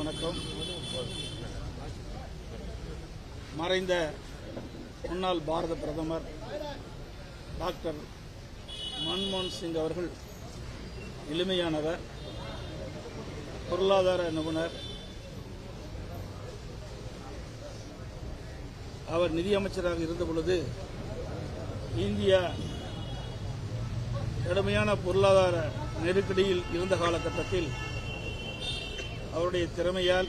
வணக்கம். மறைந்த முன்னாள் பாரத பிரதமர் டாக்டர் மன்மோகன் சிங் அவர்கள் எளிமையானவர் பொருளாதார நிபுணர். அவர் நிதியமைச்சராக இருந்த பொழுது இந்தியா கடுமையான பொருளாதார நெருக்கடியில் இருந்த காலகட்டத்தில் அவருடைய திறமையால்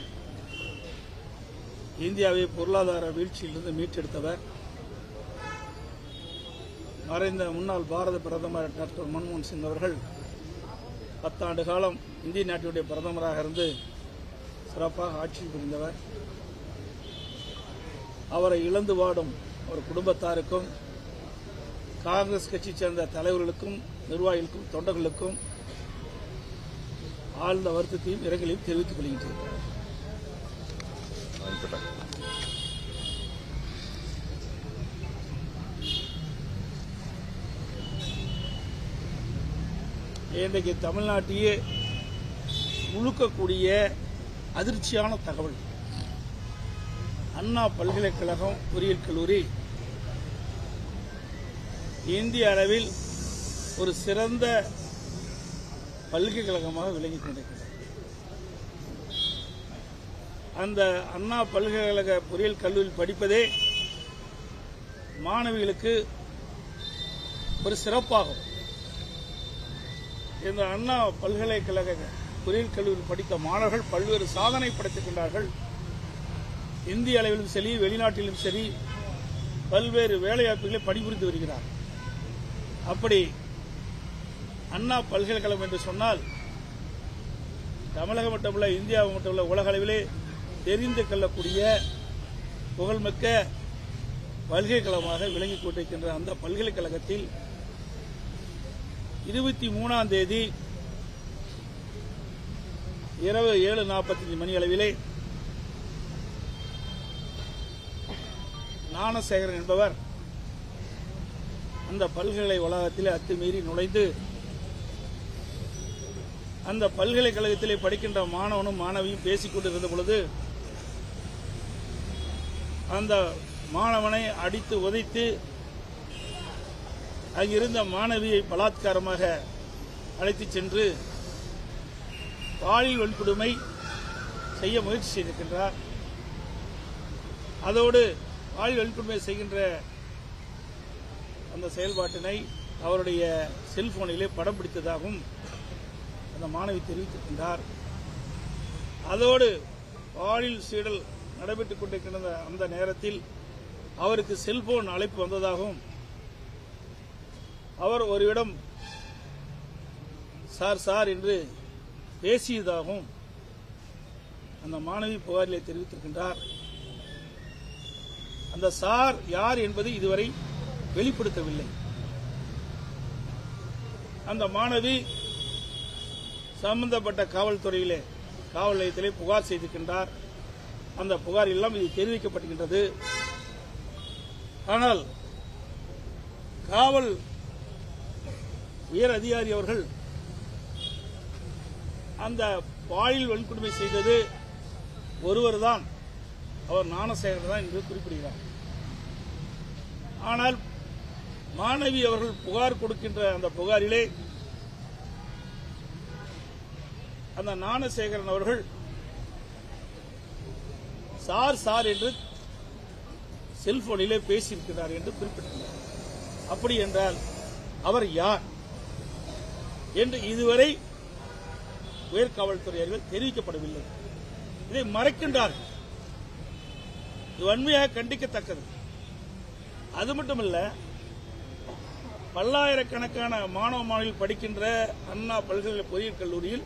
இந்தியாவை பொருளாதார வீழ்ச்சியிலிருந்து மீட்டெடுத்தவர். மறைந்த முன்னாள் பாரத பிரதமர் டாக்டர் மன்மோகன் சிங் அவர்கள் பத்தாண்டு காலம் இந்திய நாட்டினுடைய பிரதமராக இருந்து சிறப்பாக ஆட்சி புரிந்தவர். அவரை இழந்து வாடும் அவர் குடும்பத்தாருக்கும் காங்கிரஸ் கட்சியை சேர்ந்த தலைவர்களுக்கும் நிர்வாகிகளுக்கும் தொண்டர்களுக்கும் ஆழ்ந்த வருத்தத்தையும் இரங்கலையும் தெரிவித்துக் கொள்கின்றேன். இன்றைக்கு தமிழ்நாட்டையே முழுக்கக்கூடிய அதிர்ச்சியான தகவல். அண்ணா பல்கலைக்கழகம் பொறியியல் கல்லூரி இந்திய அளவில் ஒரு சிறந்த பல்கலைக்கழகமாக விளங்கிக் கொண்டிருக்கிறது. அந்த அண்ணா பல்கலைக்கழக பொறியியல் கல்லூரியில் படிப்பதே மாணவிகளுக்கு ஒரு சிறப்பாகும். இந்த அண்ணா பல்கலைக்கழக பொறியியல் கல்லூரியில் படித்த மாணவர்கள் பல்வேறு சாதனை படைத்திருக்கின்றார்கள் இந்திய அளவிலும் சரி வெளிநாட்டிலும் சரி பல்வேறு வேலைவாய்ப்புகளை பணிபுரிந்து வருகிறார். அப்படி அண்ணா பல்கலைக்கழகம் என்று சொன்னால் தமிழகம் மட்டுமல்ல இந்தியா மட்டுமல்ல உலக அளவிலே தெரிந்து கொள்ளக்கூடிய புகழ்மிக்க பல்கலைக்கழகமாக விளங்கிக் கொண்டிருக்கின்ற அந்த பல்கலைக்கழகத்தில் இருபத்தி மூணாம் தேதி இரவு ஏழு நாற்பத்தஞ்சு மணி அளவிலே ஞானசேகரன் என்பவர் அந்த பல்கலை வளாகத்தில் அத்துமீறி நுழைந்து அந்த பல்கலைக்கழகத்திலே படிக்கின்ற மாணவனும் மாணவியும் பேசிக் கொண்டிருந்த பொழுது அந்த மாணவனை அடித்து உதைத்து அங்கிருந்த மாணவியை பலாத்காரமாக அழைத்துச் சென்று பாலியல் வன்கொடுமை செய்ய முயற்சி செய்திருக்கின்றார். அதோடு பாலியல் வன்கொடுமை செய்கின்ற அந்த செயல்பாட்டினை அவருடைய செல்போனிலே படம் பிடித்ததாகவும் அந்த மாணவி தெரிவித்திருக்கின்றார். அதோடு பாலியல் சீடல் நடைபெற்றுக் கொண்டிருக்கின்ற அந்த நேரத்தில் அவருக்கு செல்போன் அழைப்பு வந்ததாகவும் அவர் ஒருவிடம் சார் சார் என்று பேசியதாகவும் அந்த மாணவி புகாரிலே தெரிவித்திருக்கின்றார். அந்த சார் யார் என்பது இதுவரை வெளிப்படுத்தவில்லை. அந்த மாணவி சம்பந்தப்பட்ட காவல்துறையிலே காவல் நிலையத்திலே புகார் செய்திருக்கின்றார். அந்த புகார் எல்லாம் இது தெரிவிக்கப்பட்டிருக்கின்றது. ஆனால் காவல் உயர் அதிகாரி அவர்கள் அந்த பாலியல் வன்கொடுமை செய்தது ஒருவர் தான் அவர் ஞானசேகர் தான் என்று குறிப்பிடுகிறார். ஆனால் மாணவி அவர்கள் புகார் கொடுக்கின்ற அந்த புகாரிலே அந்த ஞானசேகரன் அவர்கள் சார் சார் என்று செல்போனிலே பேசியிருக்கிறார் என்று குறிப்பிட்டுள்ளார் அப்படி என்றால் அவர் யார்? என்று இதுவரை உயர்காவல்துறையர்கள் தெரிவிக்கப்படவில்லை. இதை மறைக்கின்றார்கள். இது வன்மையாக கண்டிக்கத்தக்கது. அது மட்டுமல்ல பல்லாயிரக்கணக்கான மாணவ மாணவிகள் படிக்கின்ற அண்ணா பல்கலை பொறியியல் கல்லூரியில்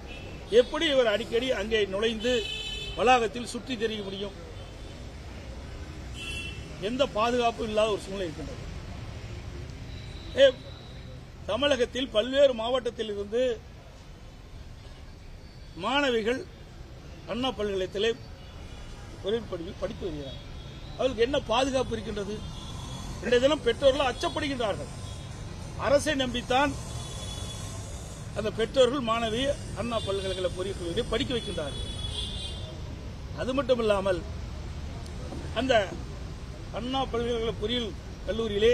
எப்படி இவர் அடிக்கடி அங்கே நுழைந்து வளாகத்தில் சுற்றி தெரிய முடியும்? எந்த பாதுகாப்பும் இல்லாத ஒரு சூழ்நிலை இருக்கின்றது. தமிழகத்தில் பல்வேறு மாவட்டத்தில் இருந்து மாணவிகள் அண்ணா பல்கலைக்கழகத்திலே படிப்பில் படித்து வருகிறார்கள். அவர்களுக்கு என்ன பாதுகாப்பு இருக்கின்றது? இன்றைய தினம் பெற்றோர்கள் அச்சப்படுகின்றார்கள். அரசை நம்பித்தான் அந்த பெற்றோர்கள் மாணவி அண்ணா பல்கலைக்கழக பொறியியல் படிக்க வைக்கின்றார்கள். அது மட்டும் இல்லாமல் அந்த அண்ணா பல்கலைக்கழக பொறியியல் கல்லூரியிலே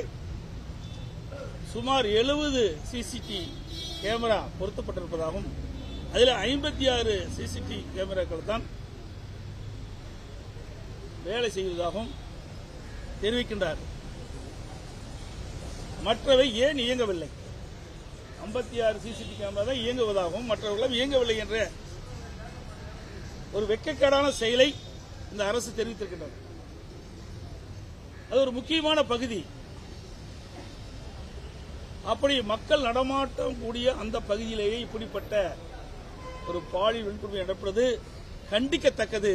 சுமார் எழுபது சிசிடி கேமரா பொருத்தப்பட்டிருப்பதாகவும் அதில் ஐம்பத்தி ஆறு சிசிடி கேமராக்கள் தான் வேலை செய்வதாகவும் தெரிவிக்கின்றார் மற்றவை ஏன் இயங்கவில்லை? ஐம்பத்தி ஆறு சிசிடிவி கேமரா தான் இயங்குவதாகவும் மற்றவர்களும் இயங்கவில்லை என்ற ஒரு வெக்கக்கேடான செயலை இந்த அரசு தெரிவித்திருக்கின்றது. அது ஒரு முக்கியமான பகுதி. அப்படி மக்கள் நடமாட்டம் கூடிய அந்த பகுதியிலேயே இப்படிப்பட்ட ஒரு பாலியல் வன்கொடுமை நடப்பது கண்டிக்கத்தக்கது.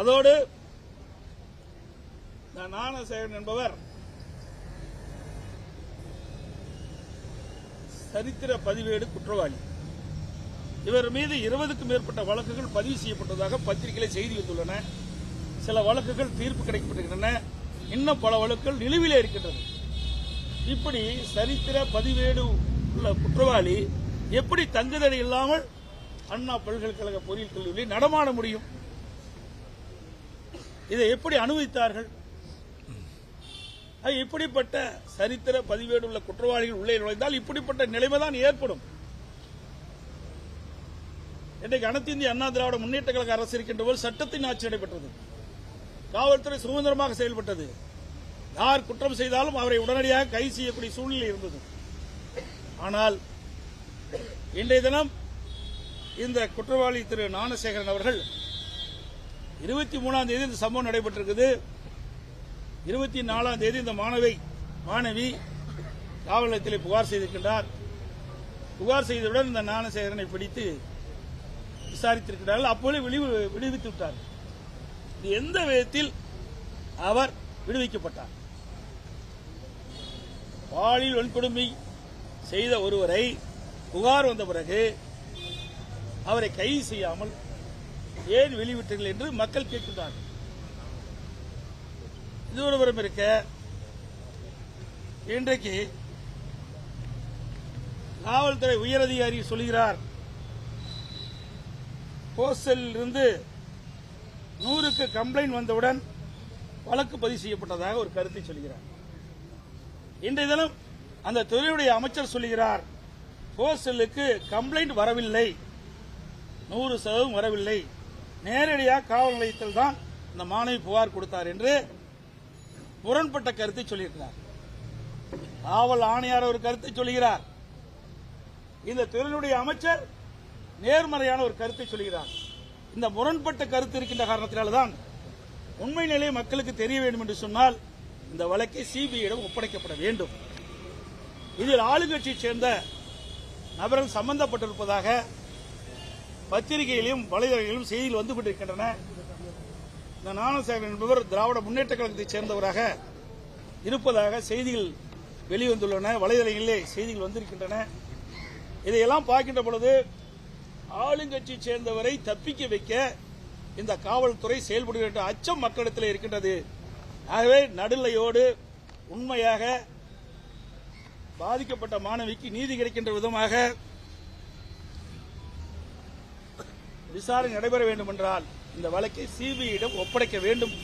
அதோடு இந்த என்பவர் சரித்திர பதிவேடு குற்றவாளி. இவர் மீது இருபதுக்கும் மேற்பட்ட வழக்குகள் பதிவு செய்யப்பட்டதாக பத்திரிகையில செய்தி வந்துள்ளன. சில வழக்குகள் தீர்ப்பு கிடைக்கப்பட்டிருக்கின்றன. இன்னும் பல வழக்குகள் நிலுவிலே இருக்கின்றன. இப்படி சரித்திர பதிவேடு உள்ள குற்றவாளி எப்படி தங்குதடை இல்லாமல் அண்ணா பல்கலைக்கழக பொறியியல் கல்லூரியில் நடமாட முடியும்? இதை எப்படி அனுமதித்தார்கள்? இப்படிப்பட்ட சரித்திர பதிவேடு உள்ள குற்றவாளிகள் உள்ளே நுழைந்தால் இப்படிப்பட்ட நிலைமைதான் ஏற்படும். இன்றைக்கு அனைத்து இந்திய அண்ணா திராவிட முன்னேற்ற கழக அரசு இருக்கின்ற போது சட்டத்தின் ஆட்சி நடைபெற்றது. காவல்துறை சுதந்திரமாக செயல்பட்டது. யார் குற்றம் செய்தாலும் அவரை உடனடியாக கைது செய்யக்கூடிய சூழ்நிலை இருந்தது. ஆனால் இன்றைய தினம் இந்த குற்றவாளி திரு ஞானசேகரன் அவர்கள் இருபத்தி மூணாம் தேதி இந்த சம்பவம் நடைபெற்றிருக்குது. இருபத்தி நாலாம் தேதி இந்த மாணவி மாணவி காவல் நிலையத்தில் புகார் செய்திருக்கின்றார். புகார் செய்தவுடன் இந்த ஞானசேகரனை பிடித்து விசாரித்திருக்கிறார்கள். அப்போது விடுவி- விடுவித்து விட்டார் இது எந்த விதத்தில் அவர் விடுவிக்கப்பட்டார்? பாலியல் வன்கொடுமை செய்த ஒருவரை புகார் வந்த பிறகு அவரை கைது செய்யாமல் ஏன் வெளிவிட்டீர்கள் என்று மக்கள் கேட்கின்றார்கள். இது ஒருவரும் இருக்க. இன்றைக்கு காவல்துறை உயரதிகாரி சொல்கிறார் போஸ்டல் இருந்து நூறுக்கு கம்ப்ளைண்ட் வந்தவுடன் வழக்கு பதிவு செய்யப்பட்டதாக ஒரு கருத்தை சொல்கிறார் இன்றைய தினம் அந்த துறையுடைய அமைச்சர் சொல்கிறார் போஸ்டலுக்கு கம்ப்ளைண்ட் வரவில்லை நூறு சதவீதம் வரவில்லை. நேரடியாக காவல் நிலையத்தில் தான் இந்த மாணவி புகார் கொடுத்தார் என்று முரண்பட்ட கருத்தை சொல்லியிருக்கிறார். காவல் ஆணையார் ஒரு கருத்தை சொல்கிறார் இந்த துறையினுடைய அமைச்சர் நேர்மறையான ஒரு கருத்தை சொல்கிறார் இந்த முரண்பட்ட கருத்து இருக்கின்ற காரணத்தினால்தான் உண்மை நிலை மக்களுக்கு தெரிய வேண்டும் என்று சொன்னால் இந்த வழக்கை சிபிஐயிடம் ஒப்படைக்கப்பட வேண்டும். இதில் ஆளுங்கட்சியைச் சேர்ந்த நபர்கள் சம்பந்தப்பட்டிருப்பதாக பத்திரிகையிலும் வலைதளங்களிலும் செய்திகள் வந்து கொண்டிருக்கின்றன. இந்த ஞானசேகரன் என்பவர் திராவிட முன்னேற்ற கழகத்தைச் சேர்ந்தவராக இருப்பதாக செய்திகள் வெளிவந்துள்ளன. வலைதளங்களிலே செய்திகள் வந்திருக்கின்றன. இதையெல்லாம் பார்க்கின்ற பொழுது ஆளுங்கட்சியை சேர்ந்தவரை தப்பிக்க வைக்க இந்த காவல்துறை செயல்படுகின்ற அச்சம் மக்களிடத்தில் இருக்கின்றது. ஆகவே நடுநிலையோடு உண்மையாக பாதிக்கப்பட்ட மாணவிக்கு நீதி கிடைக்கின்ற விதமாக விசாரணை நடைபெற வேண்டும் என்றால் இந்த வழக்கை சிபிஐயிடம் ஒப்படைக்க வேண்டும்.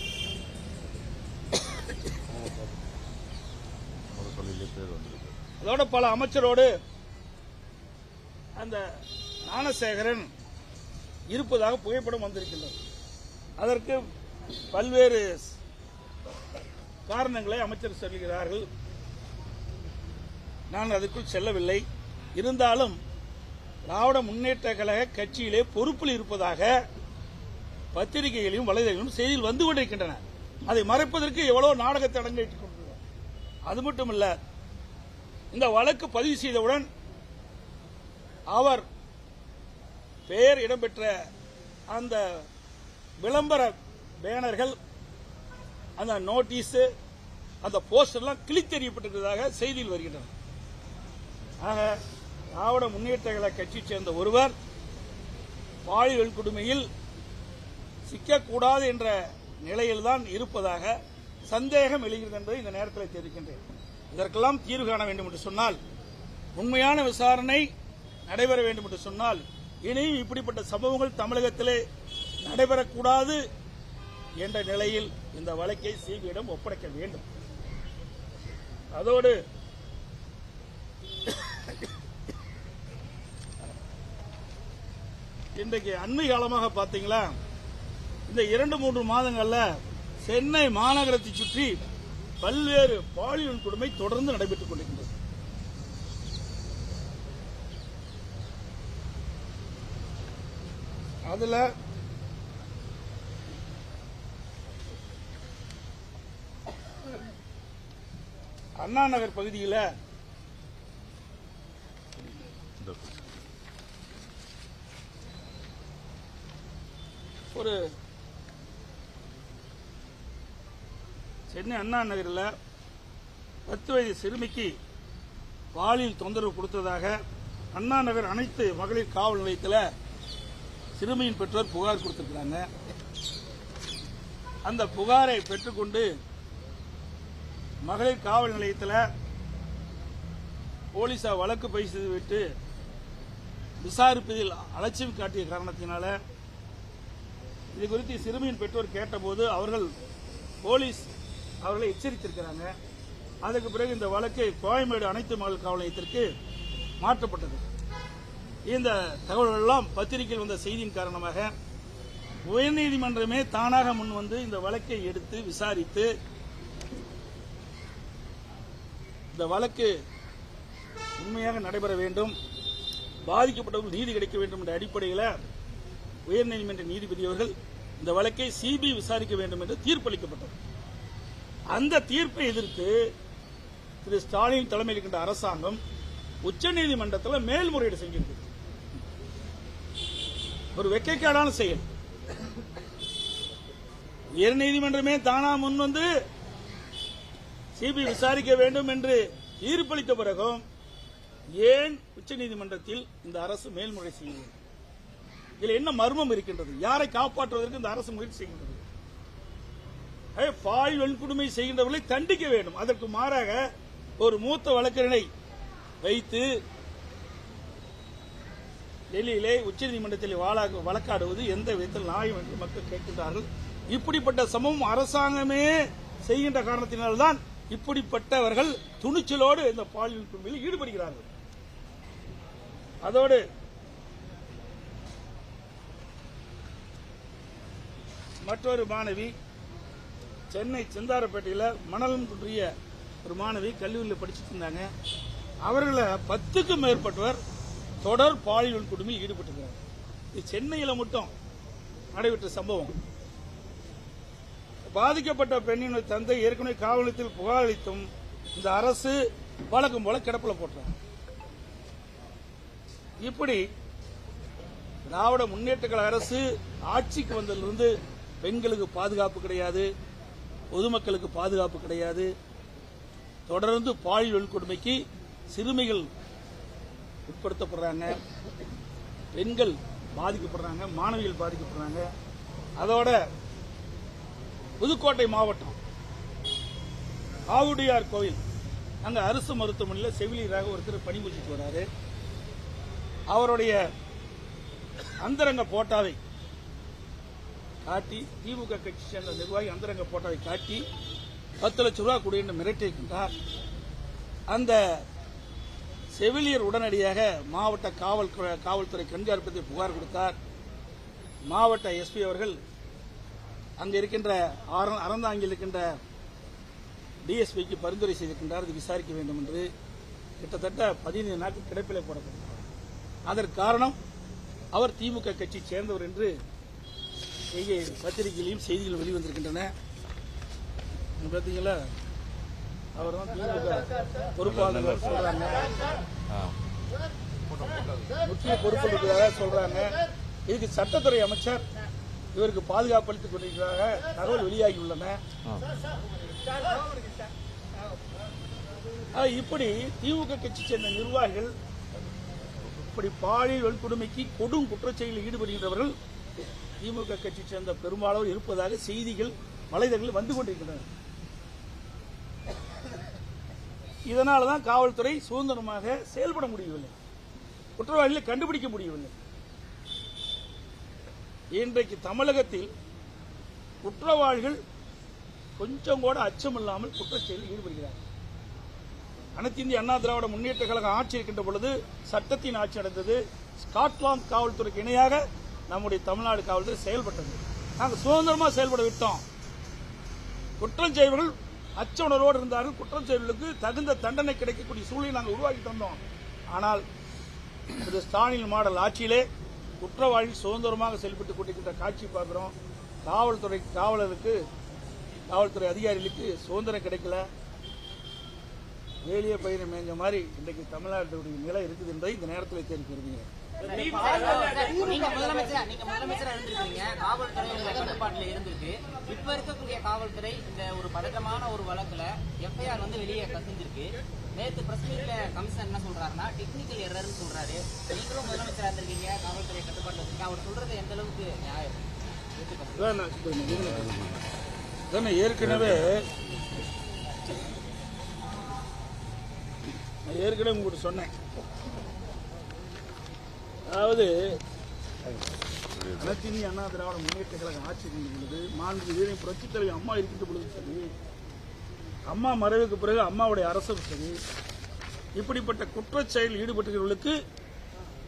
அதோட பல அமைச்சரோடு அந்த ஞானசேகரன் இருப்பதாக புகைப்படம் வந்திருக்கின்றது. அதற்கு பல்வேறு காரணங்களை அமைச்சர் சொல்கிறார்கள். நான் அதுக்குள் செல்லவில்லை. இருந்தாலும் திராவிட முன்னேற்ற கழக கட்சியிலே பொறுப்பில் இருப்பதாக பத்திரிகைகளையும் வலைதளங்களும் செய்தியில் வந்து கொண்டிருக்கின்றன. அதை மறைப்பதற்கு எவ்வளவு நாடகத்தை அடங்கிட்டுக் கொண்டிருக்கிறார். அது மட்டுமல்ல இந்த வழக்கு பதிவு செய்தவுடன் அவர் பெயர் இடம்பெற்ற அந்த விளம்பர பேனர்கள் அந்த நோட்டீஸ் அந்த போஸ்டர்லாம் கிழித்தெறியப்பட்டிருக்கிறதாக செய்தியில் வருகின்றன. ஆக திராவிட முன்னேற்ற கழக கட்சியைச் சேர்ந்த ஒருவர் பாலியல் கொடுமையில் சிக்கக்கூடாது என்ற நிலையில்தான் இருப்பதாக சந்தேகம் எழுகிறது என்பதை இந்த நேரத்தில் தெரிவிக்கின்றேன். இதற்கெல்லாம் தீர்வு காண வேண்டும் என்று சொன்னால் உண்மையான விசாரணை நடைபெற வேண்டும் என்று சொன்னால் இனியும் இப்படிப்பட்ட சம்பவங்கள் தமிழகத்திலே நடைபெறக்கூடாது என்ற நிலையில் இந்த வழக்கை சிபிஐடம் ஒப்படைக்க வேண்டும். அதோடு இன்றைக்கு அண்மை காலமாக பார்த்தீங்களா? இந்த இரண்டு மூன்று மாதங்கள்ல சென்னை மாநகரத்தை சுற்றி பல்வேறு பாலியல் கொடுமை தொடர்ந்து நடைபெற்றுக் கொண்டிருக்கிறது அதுல அண்ணா நகர் பகுதியில் ஒரு சென்னை அண்ணா நகரில் பத்து வயது சிறுமிக்கு பாலியல் தொந்தரவு கொடுத்ததாக அண்ணா நகர் அனைத்து மகளிர் காவல் நிலையத்தில் சிறுமியின் பெற்றோர் புகார் கொடுத்திருக்கிறாங்க. அந்த புகாரை பெற்றுக்கொண்டு மகளிர் காவல் நிலையத்தில் போலீஸார் வழக்கு பதிவு செய்துவிட்டு விசாரிப்பதில் அலட்சியம் காட்டிய காரணத்தினால இது குறித்து சிறுமியின் பெற்றோர் கேட்டபோது அவர்கள் போலீஸ் அவர்களை எச்சரித்திருக்கிறாங்க. அதுக்கு பிறகு இந்த வழக்கு கோயம்பேடு அனைத்து மகளிர் காவல் நிலையத்திற்கு மாற்றப்பட்டது. இந்த தகவல்கள் எல்லாம் பத்திரிகையில் வந்த செய்தியின் காரணமாக உயர்நீதிமன்றமே தானாக முன் வந்து இந்த வழக்கை எடுத்து விசாரித்து இந்த வழக்கு உண்மையாக நடைபெற வேண்டும் பாதிக்கப்பட்டவர்கள் நீதி கிடைக்க வேண்டும் என்ற அடிப்படையில் உயர்நீதிமன்ற நீதிபதி அவர்கள் இந்த வழக்கை சிபிஐ விசாரிக்க வேண்டும் என்று தீர்ப்பளிக்கப்பட்டது. அந்த தீர்ப்பை எதிர்த்து திரு ஸ்டாலின் தலைமையில் இருக்கின்ற அரசாங்கம் உச்சநீதிமன்றத்தில் மேல்முறையீடு செஞ்சிருக்கு. ஒரு வெக்கைக்காடான செயல். உயர்நீதிமன்றமே தானா முன் வந்து சிபிஐ விசாரிக்க வேண்டும் என்று தீர்ப்பளித்த பிறகும் ஏன் உச்சநீதிமன்றத்தில் இந்த அரசு மேல்முறை செய்கிறது இதில் என்ன மர்மம் இருக்கின்றது? யாரை காப்பாற்றுவதற்கு இந்த அரசு முயற்சி செய்கின்றது? பால் வன்கொடுமை செய்கின்றவர்களை தண்டிக்க வேண்டும். அதற்கு மாறாக ஒரு மூத்த வழக்கறிஞரை வைத்து டெல்லியிலே உச்சநீதிமன்றத்தில் வழக்காடுவது எந்த விதத்தில் நியாயம் என்று மக்கள் கேட்கின்றார்கள். இப்படிப்பட்ட சம்பவம் அரசாங்கமே செய்கின்ற காரணத்தினால்தான் இப்படிப்பட்டவர்கள் துணிச்சலோடு இந்த பாலியல் குழுவில் ஈடுபடுகிறார்கள். அதோடு மற்றொரு மாணவி சென்னை செந்தாரப்பேட்டையில் மணலம் குன்றிய ஒரு மாணவி கல்லூரியில் படிச்சுட்டு இருந்தாங்க. அவர்களை பத்துக்கும் மேற்பட்டவர் தொடர் பாலியல் கொடுமையில் ஈடுபட்டிருக்கிறார். இது சென்னையில் மட்டும் நடைபெற்ற சம்பவம். பாதிக்கப்பட்ட பெண்ணின் தந்தை ஏற்கனவே காவல் நிலையத்தில் புகார் அளித்தும் இந்த அரசு வழக்கம் போல கிடப்பில் போட்டாங்க இப்படி திராவிட முன்னேற்ற கழக அரசு ஆட்சிக்கு வந்ததிலிருந்து பெண்களுக்கு பாதுகாப்பு கிடையாது. பொதுமக்களுக்கு பாதுகாப்பு கிடையாது. தொடர்ந்து பாலியல் வன்கொடுமைக்கு சிறுமிகள் உட்படுத்தப்படுறாங்க. பெண்கள் பாதிக்கப்படுறாங்க மாணவிகள் பாதிக்கப்படுறாங்க. அதோட புதுக்கோட்டை மாவட்டம் ஆவுடையார் கோயில். அங்கே அரசு மருத்துவமனையில் செவிலியராக ஒருத்தர் பணிபுரிஞ்சிட்டு வராரு. அவருடைய அந்தரங்க போட்டாவை காட்டி திமுக கட்சி சேர்ந்த நிர்வாகி அந்தரங்க போட்டதை காட்டி பத்து லட்சம் ரூபா கொடு என்று மிரட்டியிருக்கின்றார். அந்த செவிலியர் உடனடியாக மாவட்ட காவல் காவல்துறை கண்காணிப்பத்தில் புகார் கொடுத்தார். மாவட்ட எஸ்பி அவர்கள் அங்கே இருக்கின்ற அறந்தாங்கில் இருக்கின்ற டிஎஸ்பிக்கு பரிந்துரை செய்திருக்கின்றார். இது விசாரிக்க வேண்டும் என்று கிட்டத்தட்ட பதினைந்து நாட்கள் கிடைப்பிலே போடப்பட்டார் அதற்கு காரணம் அவர் திமுக கட்சி சேர்ந்தவர் என்று இங்கே பத்திரிகையிலையும் செய்திகள் வெளிவந்திருக்கின்றன. பார்த்தீங்களா அவர் தான் திமுக பொறுப்பாளர் சொல்றாங்க. முக்கிய பொறுப்பு இருக்கிறதாக சொல்றாங்க. இதுக்கு சட்டத்துறை அமைச்சர் இவருக்கு பாதுகாப்பு அளித்துக் கொண்டிருக்கிறதாக தகவல் வெளியாகியுள்ளன. இப்படி திமுக கட்சி சேர்ந்த நிர்வாகிகள் இப்படி பாலியல் வன்கொடுமைக்கு கொடும் குற்றச்செயலில் ஈடுபடுகின்றவர்கள் திமுக கட்சி சேர்ந்த பெரும்பாலோர் இருப்பதாக செய்திகள் வலைதளங்களில் வந்து கொண்டிருக்கின்றன. இதனால தான் காவல்துறை சுதந்திரமாக செயல்பட முடியவில்லை. குற்றவாளிகளை கண்டுபிடிக்க முடியவில்லை. இன்றைக்கு தமிழகத்தில் குற்றவாளிகள் கொஞ்சம் கூட அச்சமில்லாமல் குற்றச்செயலில் ஈடுபடுகிறார்கள். அனைத்து இந்திய அண்ணா திராவிட முன்னேற்ற கழகம் ஆட்சி இருக்கின்ற பொழுது சட்டத்தின் ஆட்சி நடந்தது. ஸ்காட்லாந்து காவல்துறைக்கு இணையாக நம்முடைய தமிழ்நாடு காவல்துறை செயல்பட்டது. நாங்கள் சுதந்திரமாக செயல்பட விட்டோம். குற்றம் செய்வர்கள் அச்ச உணர்வோடு இருந்தார்கள். குற்றம் செய்வர்களுக்கு தகுந்த தண்டனை கிடைக்கக்கூடிய சூழலை நாங்கள் உருவாக்கி தந்தோம் ஆனால் திரு ஸ்டாலின் மாடல் ஆட்சியிலே குற்றவாளி சுதந்திரமாக செயல்பட்டுக் கொண்டிருக்கின்ற காட்சி பார்க்கிறோம். காவல்துறை காவலருக்கு காவல்துறை அதிகாரிகளுக்கு சுதந்திரம் கிடைக்கல. வேலிய பயிரை மேஞ்ச மாதிரி இன்றைக்கு தமிழ்நாட்டுடைய நிலை இருக்குது என்பதை இந்த நேரத்தில் தெரிவிக்க நீங்க முதலமைச்சரா நீங்க முதலமைச்சரா இருந்திருக்கீங்க. காவல்துறை உங்க கட்டுப்பாட்டுல இருந்திருக்கு. இப்ப இருக்கக்கூடிய காவல்துறை இந்த ஒரு பதட்டமான ஒரு வழக்குல எஃப்ஐஆர் வந்து வெளியே கசிஞ்சிருக்கு. நேத்து பிரஸ் மீட்ல என்ன சொல்றாருன்னா டெக்னிக்கல் எரர்னு சொல்றாரு. நீங்களும் முதலமைச்சரா இருந்திருக்கீங்க. காவல்துறை கட்டுப்பாட்டுல இருக்கீங்க அவர் சொல்றது எந்த அளவுக்கு நியாயம்? ஏற்கனவே ஏற்கனவே உங்களுக்கு சொன்னேன். அதாவது அனைத்து அண்ணா திராவிட முன்னேற்ற கழகம் ஆட்சி இருக்கின்ற பொழுது மாண்பு வீரன் புரட்சித் தலைவி அம்மா இருக்கின்ற பொழுது சரி அம்மா மறைவுக்கு பிறகு அம்மாவுடைய அரசும் சரி இப்படிப்பட்ட குற்றச்செயலில் செயலில்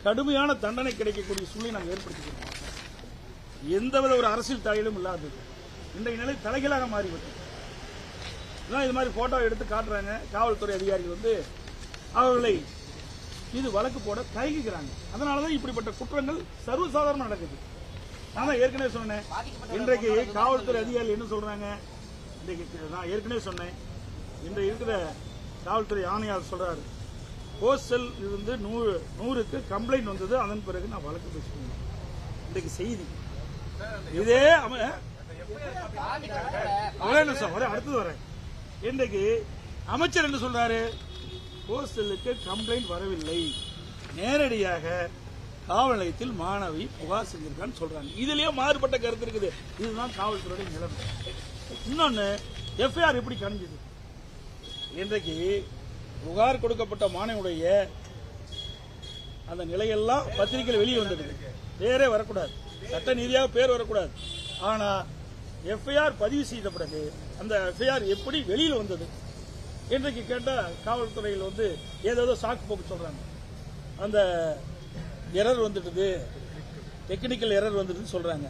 கடுமையான தண்டனை கிடைக்கக்கூடிய சூழலை நாங்கள் ஏற்படுத்திக்கிறோம் எந்தவித ஒரு அரசியல் தலையிலும் இல்லாதது. இன்றைய நிலை தலைகளாக மாறிவிட்டது. இது மாதிரி போட்டோ எடுத்து காட்டுறாங்க. காவல்துறை அதிகாரிகள் வந்து அவர்களை மீது வழக்கு போட தயங்குகிறாங்க அதனாலதான் இப்படிப்பட்ட குற்றங்கள் சர்வசாதாரணம் நடக்குது நான் தான் ஏற்கனவே சொன்னேன் இன்றைக்கு காவல்துறை அதிகாரிகள் என்ன சொல்றாங்க இன்றைக்கு நான் ஏற்கனவே சொன்னேன் இன்றைக்கு இருக்கிற காவல்துறை ஆணையாளர் சொல்றாரு ஹோஸ்டல் இருந்து நூறு நூறுக்கு கம்ப்ளைண்ட் வந்தது அதன் பிறகு நான் வழக்கு பேசுவேன் இன்றைக்கு செய்தி இதே ஒரே நிமிஷம் ஒரே அடுத்தது வரேன் இன்றைக்கு அமைச்சர் என்ன சொல்றாரு ஹோஸ்டலுக்கு கம்ப்ளைண்ட் வரவில்லை. நேரடியாக காவல் நிலையத்தில் மாணவி புகார் செஞ்சிருக்கான்னு சொல்றாங்க. இதுலயே மாறுபட்ட கருத்து இருக்குது. இதுதான் காவல்துறையுடைய நிலைமை. இன்னொன்னு எஃப்ஐஆர் எப்படி கணிஞ்சது? இன்றைக்கு புகார் கொடுக்கப்பட்ட மாணவியுடைய அந்த நிலையெல்லாம் பத்திரிகையில் வெளியே வந்தது பேரே வரக்கூடாது. சட்ட நீதியாக பேர் வரக்கூடாது. ஆனால் எஃப்ஐஆர் பதிவு செய்த பிறகு அந்த எஃப்ஐஆர் எப்படி வெளியில் வந்தது? இன்றைக்கு கேட்டா காவல்துறையில் வந்து ஏதேதோ சாக்கு போக்கு சொல்றாங்க. அந்த எரர் வந்துட்டுது டெக்னிக்கல் எரர் வந்துட்டுன்னு சொல்றாங்க.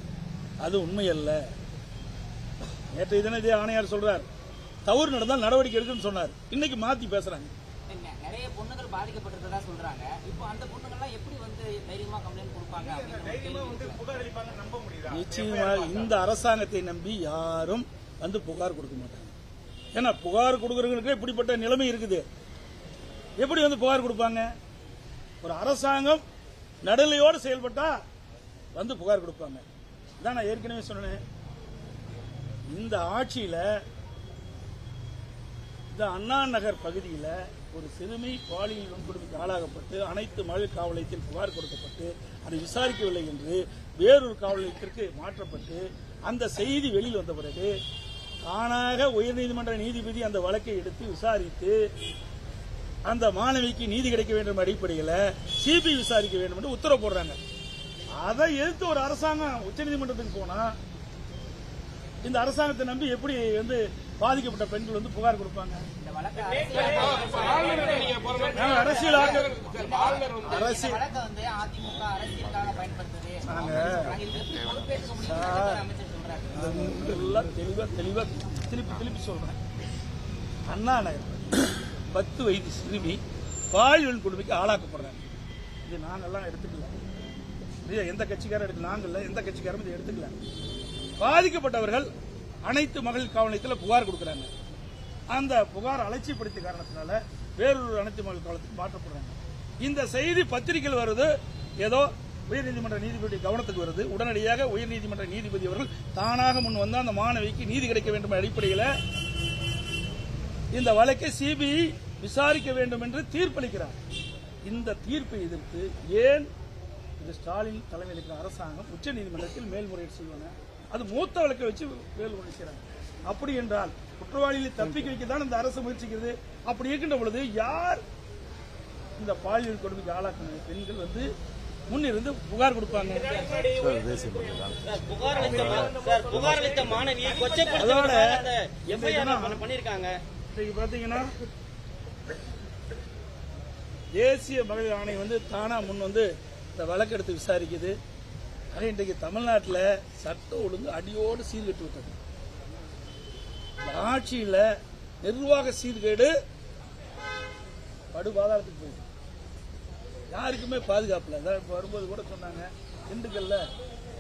அது உண்மை அல்ல நேற்று தினம் இதே ஆணையார் சொல்றார். தவறு நடந்தால் நடவடிக்கை எடுக்குன்னு சொன்னார். இன்னைக்கு மாத்தி பேசுறாங்க. நெ- நிறைய பொண்ணுகள் பாதிக்கப்பட்டிருக்கதா சொல்றாங்க. இப்போ அந்த பொண்ணுங்கள்லாம் எப்படி வந்து தைரியமா கம்ப்ளைண்ட் கொடுப்பாங்க. நிச்சயமாக இந்த அரசாங்கத்தை நம்பி யாரும் வந்து புகார் கொடுக்க மாட்டாங்க. ஏன்னா புகார் கொடுக்கறவங்களுக்கு இப்படிப்பட்ட நிலைமை இருக்குது. எப்படி வந்து புகார் கொடுப்பாங்க? ஒரு அரசாங்கம் நடுநிலையோடு செயல்பட்டா வந்து புகார் கொடுப்பாங்க. இதான் நான் ஏற்கனவே சொன்னேன். இந்த ஆட்சியில் இந்த அண்ணா நகர் பகுதியில் ஒரு சிறுமி பாலியல் வன்கொடுமைக்கு ஆளாகப்பட்டு அனைத்து மகளிர் காவல் நிலையத்தில் புகார் கொடுக்கப்பட்டு அதை விசாரிக்கவில்லை என்று வேறொரு காவல் நிலையத்திற்கு மாற்றப்பட்டு அந்த செய்தி வெளியில் வந்த பிறகு தானாக உயர்நீதிமன்ற நீதிபதி அந்த வழக்கை எடுத்து விசாரித்து அந்த மாணவிக்கு நீதி கிடைக்க வேண்டும் அடிப்படையில் சிபிஐ விசாரிக்க வேண்டும் என்று உத்தரவு போடுறாங்க. அதை எதிர்த்து ஒரு அரசாங்கம் உச்சநீதிமன்றத்துக்கு போனா இந்த அரசாங்கத்தை நம்பி எப்படி வந்து பாதிக்கப்பட்ட பெண்கள் வந்து புகார் கொடுப்பாங்க? அரசியல் அரசியல் வழக்கை தெளிவாக திருப்பி திருப்பி சொல்றேன். அண்ணா நகர் பத்து வயது சிறுமி பாலியல் கொடுமைக்கு ஆளாக்கப்படுறாங்க. இது நாங்கெல்லாம் எடுத்துக்கல. இது எந்த கட்சிக்காரும் எடுக்கல நாங்கள் எந்த கட்சிக்காரும் இதை எடுத்துக்கல. பாதிக்கப்பட்டவர்கள் அனைத்து மகளிர் காவல் நிலையத்தில் புகார் கொடுக்குறாங்க. அந்த புகார் அலட்சியப்படுத்திய காரணத்தினால வேறொரு அனைத்து மகளிர் காவலத்துக்கு மாற்றப்படுறாங்க. இந்த செய்தி பத்திரிகையில் வருது. ஏதோ உயர்நீதிமன்ற நீதிபதி கவனத்துக்கு வருது. உடனடியாக உயர்நீதிமன்ற நீதிபதி அவர்கள் தானாக முன் வந்து அந்த மாணவிக்கு நீதி கிடைக்க வேண்டும் அடிப்படையில் இந்த வழக்கை சிபிஐ விசாரிக்க வேண்டும் என்று தீர்ப்பளிக்கிறார். இந்த தீர்ப்பை எதிர்த்து ஏன் இது ஸ்டாலின் தலைமையில் இருக்கிற அரசாங்கம் உச்சநீதிமன்றத்தில் மேல்முறையீடு செய்வாங்க அது மூத்த வழக்கை வச்சு மேல்முறை செய்றாங்க அப்படி என்றால் குற்றவாளிகளை தப்பிக்க வைக்க தான் இந்த அரசு முயற்சிக்கிறது. அப்படி இருக்கின்ற பொழுது யார் இந்த பாலியல் கொடுமைக்கு ஆளாக்கின பெண்கள் வந்து முன்னிருந்து புகார் கொடுப்பாங்க. சார், புகார் அளித்த மா- சார், புகார் அளித்த மாணவியை எஃப்ஐஆர் பண்ணிருக்காங்க இன்னைக்கு பாத்தீங்கன்னா தேசிய மகளிர் ஆணையம் வந்து தானா முன் வந்து இந்த வழக்கெடுத்து விசாரிக்குது. ஆக இன்றைக்கு தமிழ்நாட்டில் சட்ட ஒழுங்கு அடியோடு சீர்கெட்டு விட்டது. ஆட்சியில நிர்வாக சீர்கேடு படுபாதாளத்துக்கு போயிடுது. யாருக்குமே பாதுகாப்பு இல்லை. அதான் இப்ப வரும்போது கூட சொன்னாங்க திண்டுக்கல்ல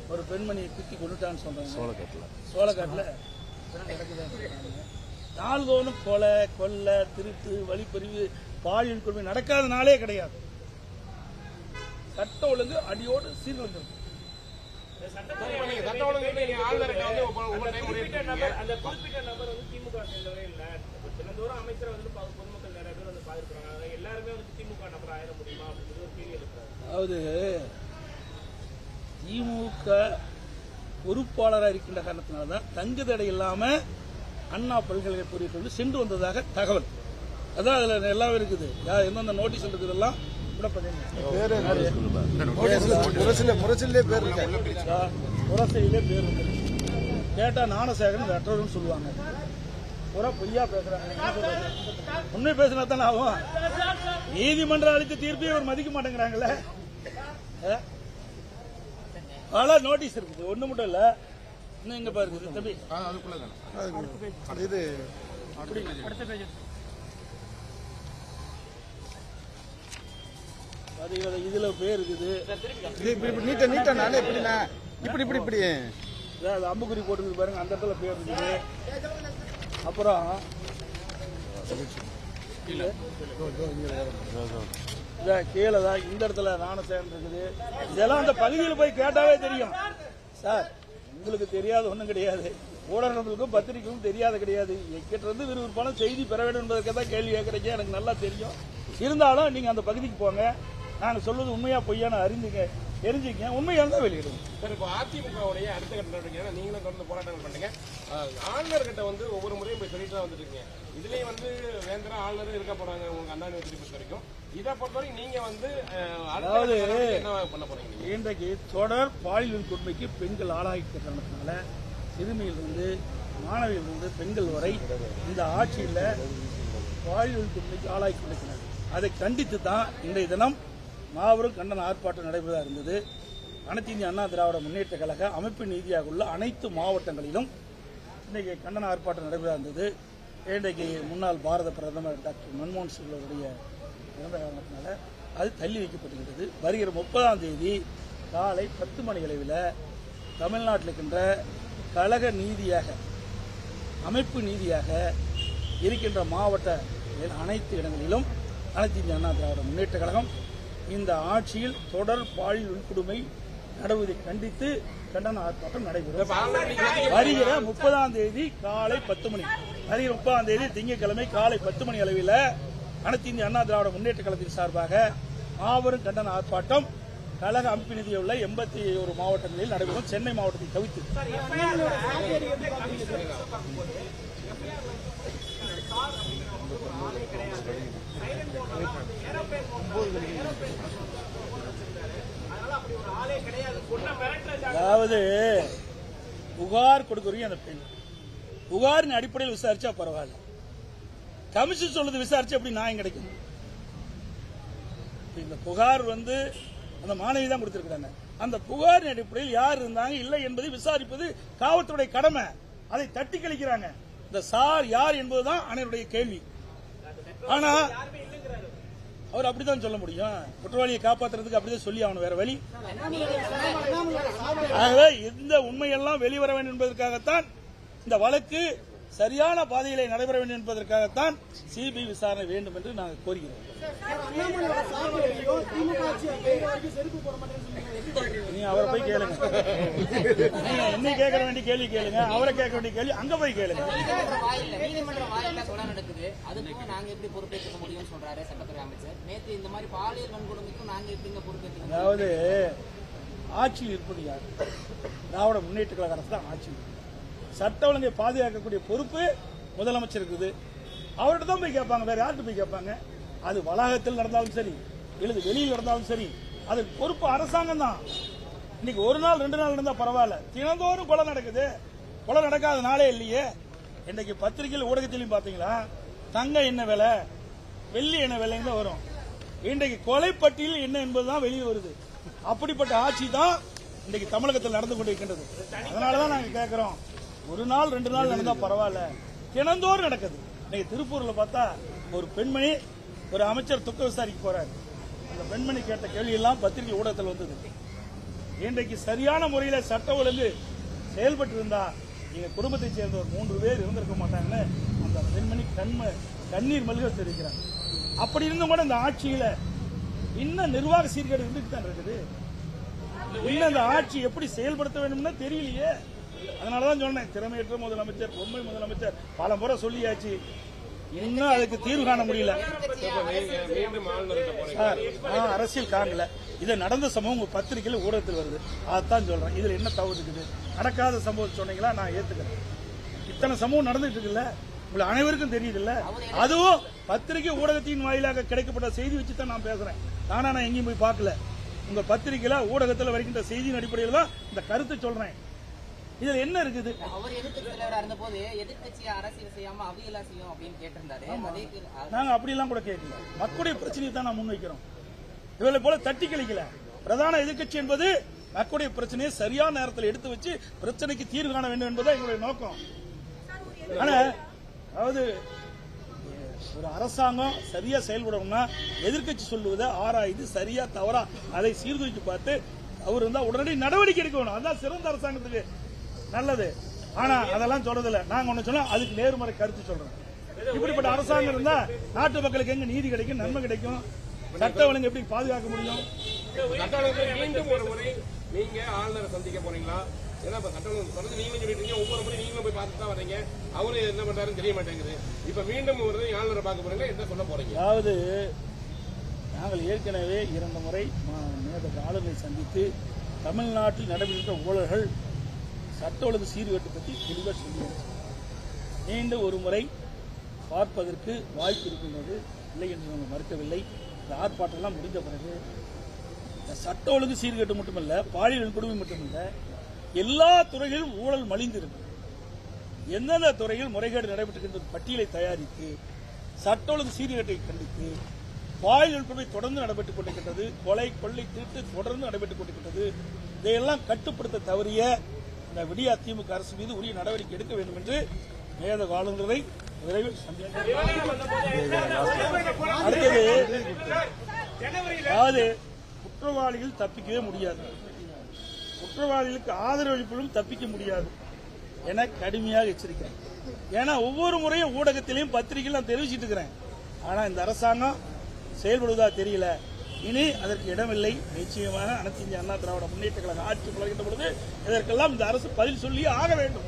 ஒரு பெண்மணியை குத்தி கொண்டுட்டான்னு சொல்றாங்க சோளக்காட்டில். சோளக்காட்டில் கிடக்குதான்னு சொல்றாங்க. நாள்தோறும் கொலை கொள்ளை திருட்டு வழிப்பறிவு பாலியல் கொடுமை நடக்காத நாளே கிடையாது. சட்ட ஒழுங்கு அடியோடு சீர்குலைஞ்சிருக்கு அந்த குறிப்பிட்ட நபர் வந்து திமுக சேர்ந்தவரே இல்ல. இப்ப தினந்தோறும் அமைச்சரை வந்து பா- பொதுமக்கள் நிறைய பேர் வந்து பாதிக்கிறாங்க அதாவது எல்லாருமே வந்து திமுக நபர் ஆயிட முடியுமா அப்படிங்கிறது ஒரு கேள்வி எழுப்புறாரு அதாவது திமுக பொறுப்பாளராக இருக்கின்ற காரணத்தினால தான் தங்கு தடை இல்லாம அண்ணா பல்கலைக்கழக பொறியிட்டு சென்று வந்ததாக தகவல். அதான் அதுல எல்லாம் இருக்குது. யார் எந்தெந்த நோட்டீஸ் இருக்குதெல்லாம் கூட முரசில பேர் இருக்கு? பேர் கேட்டா ஞானசேகரன் வெற்றர்னு சொல்லுவாங்க. புற பொய்யா பேசுறாங்க? உண்மை பேசினா தானே ஆகும். நீதிமன்றம் அளித்த தீர்ப்பை இவர் மதிக்க மாட்டேங்கிறாங்களே? பல நோட்டீஸ் இருக்குது. ஒண்ணு மட்டும் இல்ல. இன்னும் எங்க பாருங்க தம்பி. இது பாத்தீங்களா இதுல பேர் இருக்குது. இது இப்படி இப்படி நீட்ட நீட்ட நானே எப்படிண்ணா இப்படி இப்படி இப்படி. அம்புக்குறி போட்டுருக்கு பாருங்க. அந்த இடத்துல பேர் இருக்குது. அப்புறம் இந்த கீழே தான் இந்த இடத்துல நாணசேகரன் இருக்குது இதெல்லாம் அந்த பகுதியில் போய் கேட்டாவே தெரியும். சார் உங்களுக்கு தெரியாத ஒன்றும் கிடையாது. ஊடகங்களுக்கும் பத்திரிகைக்கும் தெரியாத கிடையாது. எங்கிட்ட இருந்து விறுவிறுப்பான செய்தி பெற வேண்டும் என்பதற்கு தான் கேள்வி கேட்கறீங்க. எனக்கு நல்லா தெரியும். இருந்தாலும் நீங்கள் அந்த பகுதிக்கு போங்க. நாங்கள் சொல்வது உண்மையாக பொய்யான அறிஞ்சுங்க தெரிஞ்சுக்க உண்மையா இருந்தா வெளியிடுங்க சார் இப்போ அதிமுகவுடைய அடுத்த கட்ட நடவடிக்கை நீங்களும் தொடர்ந்து போராட்டங்கள் பண்ணீங்க. ஆளுநர் கிட்ட வந்து ஒவ்வொரு முறையும் போய் சொல்லிட்டு தான் வந்துட்டு இருக்கீங்க. இதுலயும் வந்து வேந்தரா ஆளுநர் இருக்க போறாங்க உங்க அண்ணா யூனிவர்சிட்டி பொறுத்த வரைக்கும். இதை பொறுத்தவரைக்கும் நீங்க வந்து அதாவது- என்ன பண்ண போறீங்க? இன்றைக்கு தொடர் பாலியல் கொடுமைக்கு பெண்கள் ஆளாகிட்ட காரணத்தினால சிறுமியிலிருந்து மாணவியிலிருந்து பெண்கள் வரை இந்த ஆட்சியில் பாலியல் கொடுமைக்கு ஆளாகி கொண்டிருக்கிறார் அதை கண்டித்து தான் இன்றைய தினம் மாபெரும் கண்டன ஆர்ப்பாட்டம் நடைபெறதாக இருந்தது. அனைத்து இந்திய அண்ணா திராவிட முன்னேற்ற கழக அமைப்பு நீதியாக உள்ள அனைத்து மாவட்டங்களிலும் இன்றைக்கு கண்டன ஆர்ப்பாட்டம் நடைபெறதாக இருந்தது. இன்றைக்கு முன்னாள் பாரத பிரதமர் டாக்டர் மன்மோகன் சிங் அவருடைய இறந்த காரணத்தினால அது தள்ளி வைக்கப்பட்டுகிறது வருகிற முப்பதாம் தேதி காலை பத்து மணி அளவில் தமிழ்நாட்டில் இருக்கின்ற கழக நீதியாக அமைப்பு நீதியாக இருக்கின்ற மாவட்ட அனைத்து இடங்களிலும் அனைத்து இந்திய அண்ணா திராவிட முன்னேற்ற கழகம் இந்த ஆட்சியில் தொடர் பாலியல் வன்கொடுமை நடவதை கண்டித்து கண்டன ஆர்ப்பாட்டம் நடைபெறும். வருகிற முப்பதாம் தேதி காலை பத்து மணி. வருகிற முப்பதாம் தேதி திங்கட்கிழமை காலை பத்து மணி அளவில் அனைத்து இந்திய அண்ணா திராவிட முன்னேற்ற கழகத்தின் சார்பாக மாபெரும் கண்டன ஆர்ப்பாட்டம் கழக அமைப்பு நிதியில் உள்ள எண்பத்தி ஒரு மாவட்டங்களில் நடைபெறும். சென்னை மாவட்டத்தை தவிர்த்து. அதாவது புகார் கொடுக்குறீங்க அந்த பெண். புகாரின் அடிப்படையில் விசாரிச்சா பரவாயில்ல. கமிஷன் சொல்றது விசாரிச்சு எப்படி நியாயம் கிடைக்கும்? இந்த புகார் வந்து அந்த மாணவி தான் கொடுத்திருக்கிறாங்க. அந்த புகாரின் அடிப்படையில் யார் இருந்தாங்க இல்லை என்பதை விசாரிப்பது காவல்துறை கடமை. அதை தட்டி கழிக்கிறாங்க. இந்த சார் யார் என்பதுதான் அனைவருடைய கேள்வி. ஆனா அவர் அப்படிதான் சொல்ல முடியும். குற்றவாளியை காப்பாத்துறதுக்கு அப்படிதான் சொல்லி ஆகணும். வேற வழி? ஆகவே இந்த உண்மையெல்லாம் வெளிவர வேண்டும் என்பதற்காகத்தான் இந்த வழக்கு சரியான பாதையிலே நடைபெற வேண்டும் என்பதற்காகத்தான் சிபிஐ விசாரணை வேண்டும் என்று நாங்கள் கோருகிறோம். நீ அவரை போய் கேளுங்க. நீங்க என்ன கேட்க வேண்டிய கேள்வி கேளுங்க. அவரை கேட்க வேண்டிய கேள்வி அங்க போய் கேளுங்க. நீதிமன்ற வாயில்ல கொலை நடக்குது அதுக்கும் நாங்க எப்படி பொறுப்பேற்றுக்க முடியும்னு சொல்றாரு சட்டத்துறை அமைச்சர் நேத்து இந்த மாதிரி பாலியல் வன்கொடுமைக்கும் நாங்க எப்படிங்க பொறுப்பேற்றுக்க அதாவது ஆட்சியில் இருப்பது யார் திராவிட முன்னேற்ற கழக அரசு தான் ஆட்சியில் இருக்கு. சட்ட ஒழுங்கை பாதுகாக்கக்கூடிய பொறுப்பு முதலமைச்சர் இருக்குது. அவர்கிட்ட தான் போய் கேட்பாங்க. வேற யார்கிட்ட போய் கேட்பாங்க? அது வளாகத்தில் நடந்தாலும் சரி இல்லது வெளியில் நடந்தாலும் சரி அதுக்கு பொறுப்பு அரசாங்கம் தான். இன்னைக்கு ஒரு நாள் ரெண்டு நாள் நடந்தா பரவாயில்ல. தினந்தோறும் கொலை நடக்குது. கொலை நடக்காத நாளே இல்லையே. இன்னைக்கு பத்திரிகையில் ஊடகத்திலையும் பாத்தீங்களா தங்கம் என்ன விலை வெள்ளி என்ன விலைன்னு தான் வரும். இன்றைக்கு கொலைப்பட்டியல் என்ன என்பதுதான் வெளியே வருது. அப்படிப்பட்ட ஆட்சி தான் இன்றைக்கு தமிழகத்தில் நடந்து கொண்டிருக்கின்றது. அதனாலதான் நாங்க கேட்கிறோம் ஒரு நாள் ரெண்டு நாள் நடந்தா பரவாயில்ல. தினந்தோறும் நடக்குது. இன்னைக்கு திருப்பூர்ல பார்த்தா ஒரு பெண்மணி ஒரு அமைச்சர் துக்க விசாரிக்க போறாரு. அந்த பெண்மணி கேட்ட கேள்வி எல்லாம் பத்திரிகை ஊடகத்தில் வந்தது. இன்றைக்கு சரியான முறையில் சட்ட ஒழுங்கு செயல்பட்டு இருந்தா எங்க குடும்பத்தை சேர்ந்த ஒரு மூன்று பேர் இருந்திருக்க மாட்டாங்கன்னு அந்த பெண்மணி கண்ம கண்ணீர் மல்க தெரிவிக்கிறாங்க அப்படி இருந்தும் கூட இந்த ஆட்சியில இன்னும் நிர்வாக சீர்கேடு இருந்துட்டு தான் இருக்குது. இன்னும் இந்த ஆட்சி எப்படி செயல்படுத்த வேண்டும்னு தெரியலையே. அதனாலதான் சொன்னேன் திறமையற்ற முதலமைச்சர் பொம்மை முதலமைச்சர் பல முறை சொல்லியாச்சு. இன்னும் அதுக்கு தீர்வு காண முடியல. சார் நான் அரசியல் காணல இது நடந்த சம்பவம் உங்க பத்திரிகையில் ஊடகத்தில் வருது. அதான் சொல்றேன். இதுல என்ன தவறு இருக்குது? நடக்காத சம்பவம் சொன்னீங்களா? நான் ஏத்துக்கிறேன் இத்தனை சம்பவம் நடந்துட்டு இருக்குல்ல உங்களை அனைவருக்கும் தெரியுதுல்ல? அதுவும் பத்திரிகை ஊடகத்தின் வாயிலாக கிடைக்கப்பட்ட செய்தி வச்சு தான் நான் பேசுறேன். நானா நான் எங்கேயும் போய் பார்க்கல. உங்க பத்திரிகையில ஊடகத்தில் வருகின்ற செய்தியின் அடிப்படையில் தான் இந்த கருத்தை சொல்றேன். இதுல என்ன இருக்குது? அவர் எதிர்க்கட்சி தலைவரா இருந்தபோது எதிர்க்கட்சியை அரசியல் செய்யாம அவியலா செய்யும் அப்படின்னு கேட்டிருந்தாரு. நாங்க அப்படியெல்லாம் கூட கேட்கல. மக்களுடைய பிரச்சனையை தான் நான் முன்வைக்கிறோம். இவளை போல தட்டி கழிக்கல. பிரதான எதிர்க்கட்சி என்பது மக்களுடைய பிரச்சனையை சரியான நேரத்தில் எடுத்து வச்சு பிரச்சனைக்கு தீர்வு காண வேண்டும் என்பதுதான் எங்களுடைய நோக்கம். ஆனா அதாவது ஒரு அரசாங்கம் சரியா செயல்படணும்னா எதிர்க்கட்சி சொல்லுவதை ஆராய்ந்து சரியா தவறா அதை சீர்தூக்கி பார்த்து அவர் இருந்தா உடனடி நடவடிக்கை எடுக்கணும் அதான் சிறந்த அரசாங்கத்துக்கு நல்லது. ஆனா அதெல்லாம் சொல்றதில்ல. நாங்க ஒண்ணு சொன்னா அதுக்கு நேர்மறை கருத்து சொல்றோம். இப்படிப்பட்ட அரசாங்கம் இருந்தா நாட்டு மக்களுக்கு எங்க நீதி கிடைக்கும் நன்மை கிடைக்கும்? சட்ட ஒழுங்கு எப்படி பாதுகாக்க முடியும்? மீண்டும் ஒரு முறை நீங்க ஆளுநரை சந்திக்க போறீங்களா? ஏன்னா இப்ப சட்டமன்றம் தொடர்ந்து நீங்களும் சொல்லிட்டு இருக்கீங்க. ஒவ்வொரு முறை நீங்களும் போய் பார்த்துட்டு தான் வர்றீங்க. அவரு என்ன பண்றாருன்னு தெரிய மாட்டேங்குது. இப்ப மீண்டும் ஒரு ஆளுநரை பார்க்க போறீங்களா? என்ன சொல்ல போறீங்க? அதாவது நாங்கள் ஏற்கனவே இரண்டு முறை ஆளுநரை சந்தித்து தமிழ்நாட்டில் நடைபெறுகின்ற ஊழல்கள் சட்ட ஒழுங்கு சீர்கேட்டு பற்றி தெளிவாக சொல்லியாச்சு. மீண்டும் ஒரு முறை பார்ப்பதற்கு வாய்ப்பு இருக்கின்றது இல்லை என்று நாங்கள் மறுக்கவில்லை. இந்த ஆர்ப்பாட்டம்லாம் முடிந்த பிறகு இந்த சட்ட ஒழுங்கு சீர்கேட்டு மட்டுமல்ல பாலியல் வன்கொடுமை மட்டுமல்ல எல்லா துறைகளிலும் ஊழல் மலிந்திருக்கு எந்தெந்த துறையில் முறைகேடு நடைபெற்றுகின்ற பட்டியலை தயாரித்து சட்ட ஒழுங்கு சீர்கேட்டை கண்டித்து பாலியல் வன்கொடுமை தொடர்ந்து நடைபெற்றுக் கொண்டிருக்கின்றது கொலை கொள்ளை திருட்டு தொடர்ந்து நடைபெற்றுக் கொண்டிருக்கின்றது இதையெல்லாம் கட்டுப்படுத்த தவறிய இந்த விடியா திமுக அரசு மீது உரிய நடவடிக்கை எடுக்க வேண்டும் என்று மேத ஆளுநரை விரைவில் அடுத்தது அதாவது குற்றவாளிகள் தப்பிக்கவே முடியாது. குற்றவாளிகளுக்கு ஆதரவளிப்பிலும் தப்பிக்க முடியாது என கடுமையாக எச்சரிக்கிறேன். ஏன்னா ஒவ்வொரு முறையும் ஊடகத்திலையும் பத்திரிகையில் நான் தெரிவிச்சிட்டு இருக்கிறேன். ஆனா இந்த அரசாங்கம் செயல்படுவதா தெரியல. இனி அதற்கு இடமில்லை. நிச்சயமாக அனைத்து இந்திய அண்ணா திராவிட முன்னேற்ற கழக ஆட்சி பழகின்ற பொழுது இதற்கெல்லாம் இந்த அரசு பதில் சொல்லி ஆக வேண்டும்.